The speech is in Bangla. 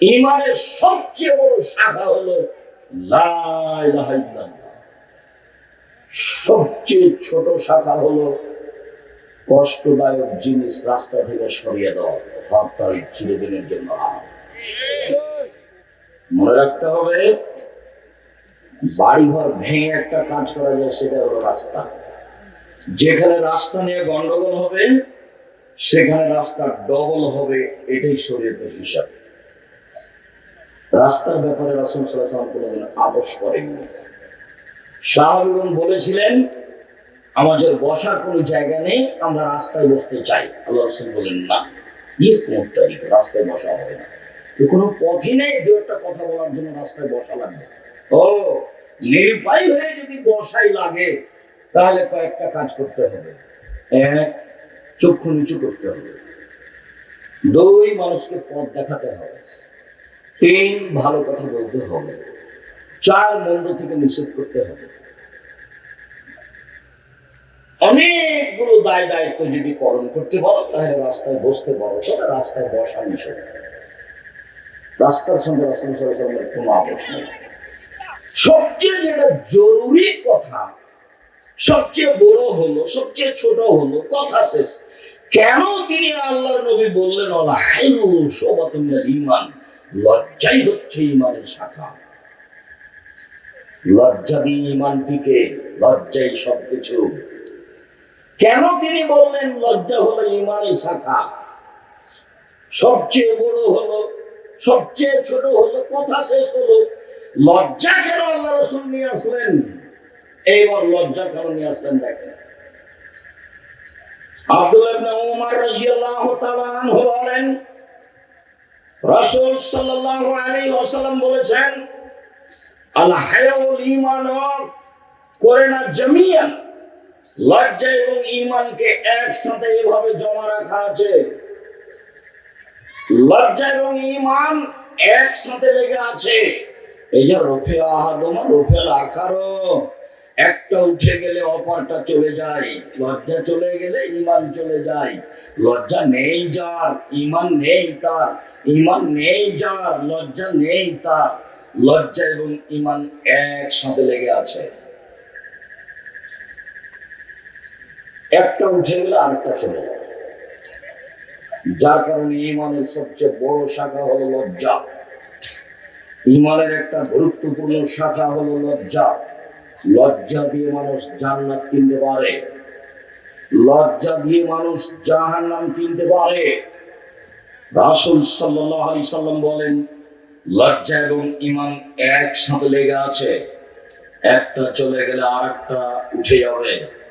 ইমানের সবচেয়ে বড় শাখা হলো সবচেয়ে ছোট শাখা হলো কষ্টদায়ক জিনিস রাস্তা থেকে সরিয়ে দেওয়া, হরতাল চিরদিনের জন্য মনে রাখতে হবে, বাড়িঘর ভেঙে একটা কাজ করা যায়, সেটা হলো রাস্তা। যেখানে রাস্তা নিয়ে গন্ডগোল হবে, সেখানে রাস্তা ডবল হবে, এটাই শরীয়তের হিসাব। রাস্তার ব্যাপারে রাসুল সাল্লাম কোনোদিন আপোষ করেননি। শাহরুন বলেছিলেন, আমাদের বসার কোনো জায়গা নেই, আমরা রাস্তায় বসতে চাই। আল্লাহ রসুল বলেন, না ইয়ে কোন রাস্তায় বসা হবে না। কোনো পথই নেই, দু একটা কথা বলার জন্য রাস্তায় বসা লাগবে। ও নিরুপায় হয়ে যদি বসাই লাগে, তাহলে কয়েকটা কাজ করতে হবে। এক চক্ষু নিচু করতে হবে। দুই মানুষকে পথ দেখাতে হবে। তিন ভালো কথা বলতে হবে। চার মন্দ থেকে নিষেধ করতে হবে। অনেকগুলো দায় দায়িত্ব যদি পালন করতে পারো, তাহলে রাস্তায় বসতে পারো তবে রাস্তায় বসা নিষেধ রাস্তার সঙ্গে রাস্তার সঙ্গে কোনো আপোষ নেই। সবচেয়ে যেটা জরুরি কথা, সবচেয়ে বড় হলো, সবচেয়ে ছোট হলো কথা শেষ। কেন তিনি আল্লাহর নবী বললেন অলাহাইনু শোভাতুল্লাহ ইমান লজ্জাই হচ্ছে ইমানের শাখা। লজ্জা দিয়ে ইমানটিকে লজ্জাই সবকিছু। কেন তিনি বললেন লজ্জা হলো ইমানের শাখা? সবচেয়ে বড় হলো, সবচেয়ে ছোট হলো, কথা শেষ হলো? লজ্জা কেন আল্লাহ রসুল নিয়ে আসলেন? এইবার লজ্জা কেন নিয়ে আসলেন দেখেন। আব্দুল্লাহ উমর রাদিয়াল্লাহু তাআলা বলেন রাসূল সাল্লাল্লাহু বলেছেন, আল হায়াউল করে না জামিয়ান, লজ্জা এবং ঈমানকে একসাথে এভাবে জমা রাখা আছে। লজ্জা এবং ঈমান একসাথে লেগে আছে। এই যে রফে আহাদমা রফে রাখারও একটা উঠে গেলে অপারটা চলে যায়, লজ্জা চলে গেলে ইমান চলে যায়। লজ্জা নেই যার ইমান নেই তার ইমান নেই যার, লজ্জা নেই তার। লজ্জা এবং ইমান একসাথে লেগে আছে। একটা উঠে গেলে আরেকটা চলে যায়। যার কারণে ইমানের সবচেয়ে বড় শাখা হলো লজ্জা। ইমানের একটা গুরুত্বপূর্ণ শাখা হলো লজ্জা। লজ্জা দিয়ে মানুষ জান্নাত কিনতে পারে। লজ্জা দিয়ে মানুষ জাহান্নাম কিনতে পারে। রাসুল সাল্লাল্লাহু আলাইহি সাল্লাম বলেন, লজ্জা এবং ইমান একসাথে লেগে আছে। একটা চলে গেলে আরেকটা উঠে যাবে।